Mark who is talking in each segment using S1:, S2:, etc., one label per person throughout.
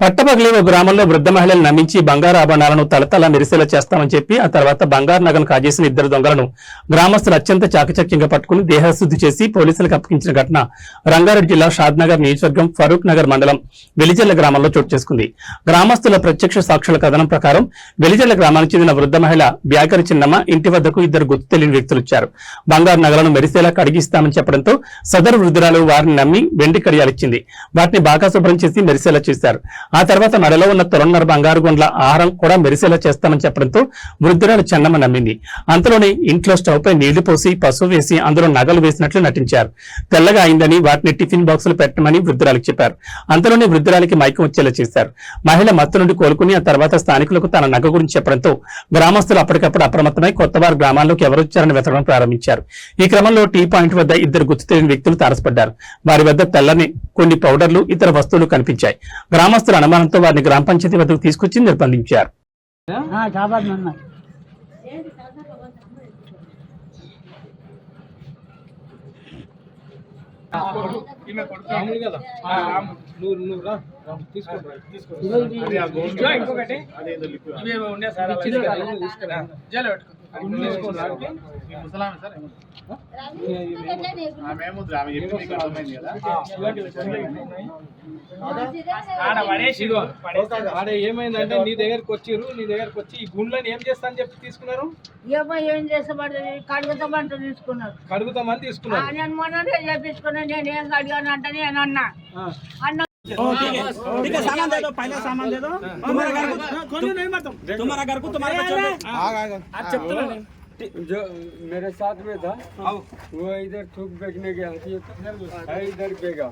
S1: పట్టపగలి ఓ గ్రామంలో వృద్ధ మహిళలు నమ్మించి బంగారు ఆభరణాలను తలతల మెరిసేలా చేస్తామని చెప్పి ఆ తర్వాత బంగారు నగను కాజేసిన ఇద్దరు దొంగలను గ్రామస్తులు అత్యంత చాకచక్యంగా పట్టుకుని దేహశుద్ధి చేసి పోలీసులకు అప్పగించిన ఘటన రంగారెడ్డి జిల్లా షాద్నగర్ నియోజకవర్గం ఫరూక్ నగర్ మండలం వెలిజల్ల గ్రామంలో చోటు చేసుకుంది. గ్రామస్తుల ప్రత్యక్ష సాక్షుల కథనం ప్రకారం వెలిజల్ల గ్రామానికి చెందిన వృద్ధ మహిళ బ్యాకరి చిన్నమ్మ ఇంటి వద్దకు ఇద్దరు గుర్తు తెలియని వ్యక్తులు వచ్చారు. బంగారు నగలను మెరిసేలా కడిగిస్తామని చెప్పడంతో సదరు వృద్ధురాలు వారిని నమ్మి వెండి కడియాలిచ్చింది వాటిని బాగా శుభ్రం చేసి మెరిసేలా చేశారు. ఆ తర్వాత మెడలో ఉన్న తొలన్నర బంగారు గుండ్ల ఆహారం కూడా మెరిసేలా చేస్తామని చెప్పడంతో వృద్ధురాలు చెన్నమ్మ నమ్మింది. అంతలోనే ఇంట్లో స్టవ్ పై నీళ్ళు పోసి పసుపు వేసి అందులో నగలు వేసినట్లు నటించారు. తెల్లగా అయిందని వాటిని టిఫిన్ బాక్సులు పెట్టమని వృద్ధురాలికి చెప్పారు. అంతలోనే వృద్ధురాలికి మైకం వచ్చేలా చేశారు. మహిళ మత్తు నుండి కోలుకుని ఆ తర్వాత స్థానికులకు తన నగ గురించి చెప్పడంతో గ్రామస్తులు అప్పటికప్పుడు అప్రమత్తమై కొత్తవారు గ్రామాల్లోకి ఎవరొచ్చారని వెతకడం ప్రారంభించారు. ఈ క్రమంలో టీ పాయింట్ వద్ద ఇద్దరు గుర్తు తెలియని వ్యక్తులు తారసపడ్డారు. వారి వద్ద తెల్లని కొన్ని పౌడర్లు ఇతర వస్తువులు కనిపించాయి. గ్రామస్తులు అనుమానంతో వారిని గ్రామ పంచాయతీ వద్దకు తీసుకొచ్చి నిర్బంధించారు.
S2: చాపాడు
S3: ఏమైందంటే నీ దగ్గరకు వచ్చిర్రు నీ దగ్గరకు వచ్చి ఈ గుండ్లని ఏం చేస్తా అని చెప్పి తీసుకున్నారు?
S2: ఏమో ఏం చేస్తామంటే కడుగుతామంటే తీసుకున్నారు.
S3: కడుగుతామని
S2: ఆ,
S3: తీసుకున్నారు
S2: నేను మొన్ననే చేపించుకున్నా నేను ఏం కడిగాను అంటే నేను అన్నా. అన్న
S4: ठीक है सामान दे दो पहले सामान दे दो तुम्हारा घर को नहीं मत तुम्हारा घर को तुम्हारे बच्चों को
S5: जो मेरे साथ में था वो इधर थूक बेचने गया है इधर बेगा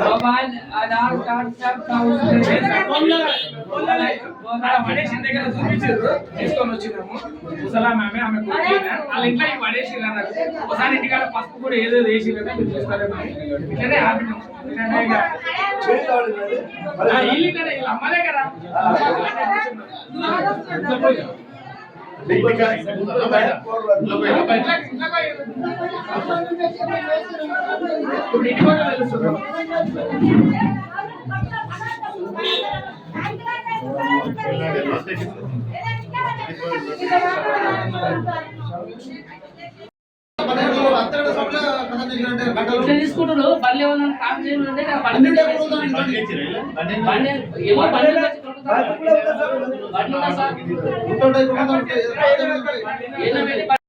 S6: मोबाइल आधार कार्ड सब का उसमें
S3: ఆడ పడేసిన దగ్గర చూపించారు తీసుకొని వచ్చినాము ముసలాం ఆమె ఆమె కొడుకునే. వాళ్ళ ఇంట్లో ఇవి పడేసిర్రు అన్నారు ఒకసారి ఇంటికాడ పసుపు కూడా ఏదో వేసిరని మీరు చూస్తారేమో ఇట్లనే ఆపినాం ఇట్లనే ఇక. ఆ, వీళ్ళు ఇట్లనే, వీళ్ళ అమ్మలే కదా
S6: తీసుకుంటారు బండి ఏమన్నా చేయాలంటే బండి బండి ఏమో బండి మీద